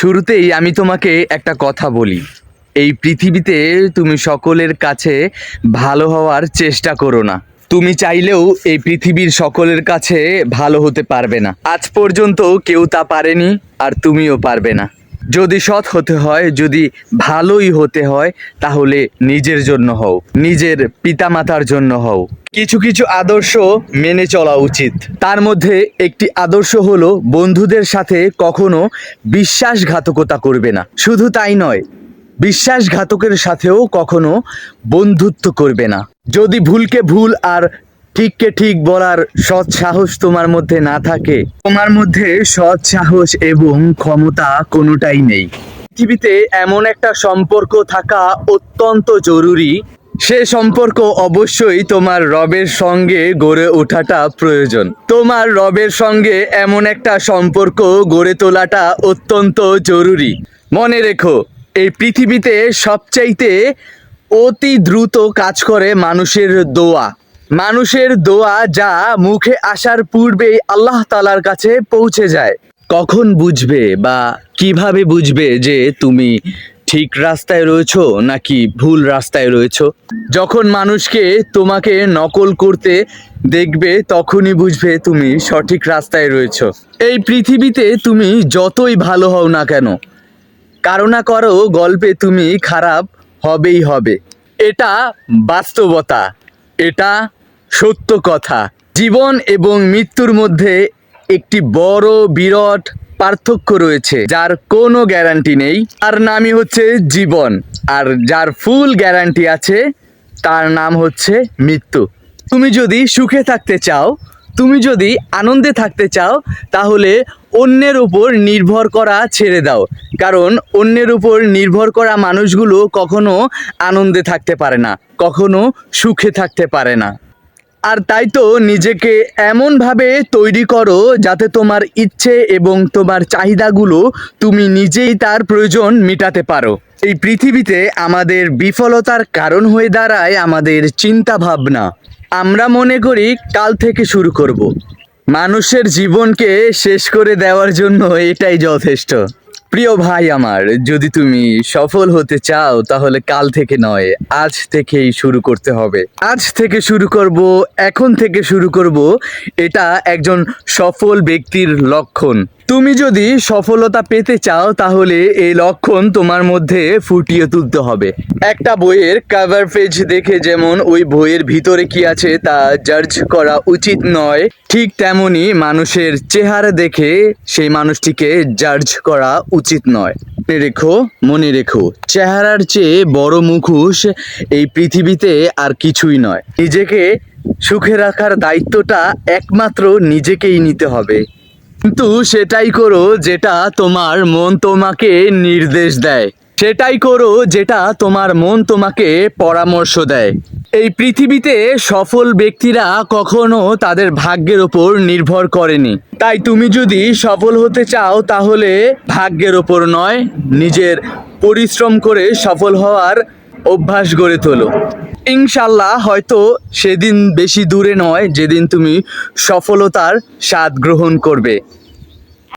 শুরুতেই আমি তোমাকে একটা কথা বলি। এই পৃথিবীতে তুমি সকলের কাছে ভালো হওয়ার চেষ্টা করো না। তুমি চাইলেও এই পৃথিবীর সকলের কাছে ভালো হতে পারবে না। আজ পর্যন্ত কেউ তা পারেনি আর তুমিও পারবে না। যদি সৎ হতে হয়, যদি ভালোই হতে হয়, তাহলে নিজের জন্য হও, নিজের পিতামাতার জন্য হও। কিছু কিছু আদর্শ মেনে চলা উচিত। তার মধ্যে একটি আদর্শ হলো, বন্ধুদের সাথে কখনো বিশ্বাসঘাতকতা করবে না। শুধু তাই নয়, বিশ্বাসঘাতকের সাথেও কখনো বন্ধুত্ব করবে না। যদি ভুলকে ভুল আর ঠিককে ঠিক বলার সৎ সাহস তোমার মধ্যে না থাকে। তোমার মধ্যে সৎ সাহস এবং ক্ষমতা কোনোটাই নেই। পৃথিবীতে এমন একটা সম্পর্ক থাকা অত্যন্ত জরুরি। সে সম্পর্ক অবশ্যই তোমার রবের সঙ্গে গড়ে ওঠাটা প্রয়োজন। তোমার রবের সঙ্গে এমন একটা সম্পর্ক গড়ে তোলাটা অত্যন্ত জরুরি। মনে রেখো, এই পৃথিবীতে সবচাইতে অতি দ্রুত কাজ করে মানুষের দোয়া। মানুষের দোয়া যা মুখে আসার পূর্বেই আল্লাহ তালার কাছে পৌঁছে যায়। কখন বুঝবে বা কীভাবে বুঝবে যে তুমি ঠিক রাস্তায় রয়েছো নাকি ভুল রাস্তায় রয়েছো? যখন মানুষকে তোমাকে নকল করতে দেখবে, তখনই বুঝবে তুমি সঠিক রাস্তায় রয়েছো। এই পৃথিবীতে তুমি যতই ভালো হও না কেন, কারও না করো গল্পে তুমি খারাপ হবেই হবে। এটা বাস্তবতা। এটা সত্য কথা। জীবন এবং মৃত্যুর মধ্যে একটি বড় বিরাট পার্থক্য রয়েছে, যার কোনো গ্যারান্টি নেই। তার নামই হচ্ছে জীবন, আর যার ফুল গ্যারান্টি আছে, তার নাম হচ্ছে মৃত্যু। তুমি যদি সুখে থাকতে চাও, তুমি যদি আনন্দে থাকতে চাও, তাহলে অন্যের উপর নির্ভর করা ছেড়ে দাও। কারণ অন্যের উপর নির্ভর করা মানুষগুলো কখনো আনন্দে থাকতে পারে না, কখনো সুখে থাকতে পারে না। আর তাই তো নিজেকে এমনভাবে তৈরি করো যাতে তোমার ইচ্ছে এবং তোমার চাহিদাগুলো তুমি নিজেই তার প্রয়োজন মেটাতে পারো। এই পৃথিবীতে আমাদের বিফলতার কারণ হয়ে দাঁড়ায় আমাদের চিন্তা ভাবনা আমরা মনে করি কাল থেকে শুরু করব। মানুষের জীবনকে শেষ করে দেওয়ার জন্য এটাই যথেষ্ট। প্রিয় ভাই আমার, যদি তুমি সফল হতে চাও, তাহলে কাল থেকে নয়, আজ থেকেই শুরু করতে হবে। আজ থেকে শুরু করব, এখন থেকে শুরু করব, এটা একজন সফল ব্যক্তির লক্ষণ। তুমি যদি সফলতা পেতে চাও, তাহলে এই লক্ষণ তোমার মধ্যে ফুটিয়ে তুলতে হবে। একটা বইয়ের কাভার পেজ দেখে যেমন ওই বইয়ের ভিতরে কি আছে, তা জাজ করা উচিত নয়। ঠিক তেমনি মানুষের চেহারা দেখে সেই মানুষটিকে জাজ করা উচিত নয়। রেখো, মনে রেখো, চেহারার চেয়ে বড় মুখোশ এই পৃথিবীতে আর কিছুই নয়। নিজেকে সুখে রাখার দায়িত্বটা একমাত্র নিজেকেই নিতে হবে। কিন্তু সেটাই করো যেটা তোমার মন তোমাকে নির্দেশ দেয়। সেটাই করো যেটা তোমার মন তোমাকে পরামর্শ দেয়। এই পৃথিবীতে সফল ব্যক্তিরা কখনো তাদের ভাগ্যের ওপর নির্ভর করেনি। তাই তুমি যদি সফল হতে চাও, তাহলে ভাগ্যের ওপর নয়, নিজের পরিশ্রম করে সফল হওয়ার অভ্যাস গড়ে তোলো। ইনশাল্লাহ হয়তো সেদিন বেশি দূরে নয়, যেদিন তুমি সফলতার স্বাদ গ্রহণ করবে।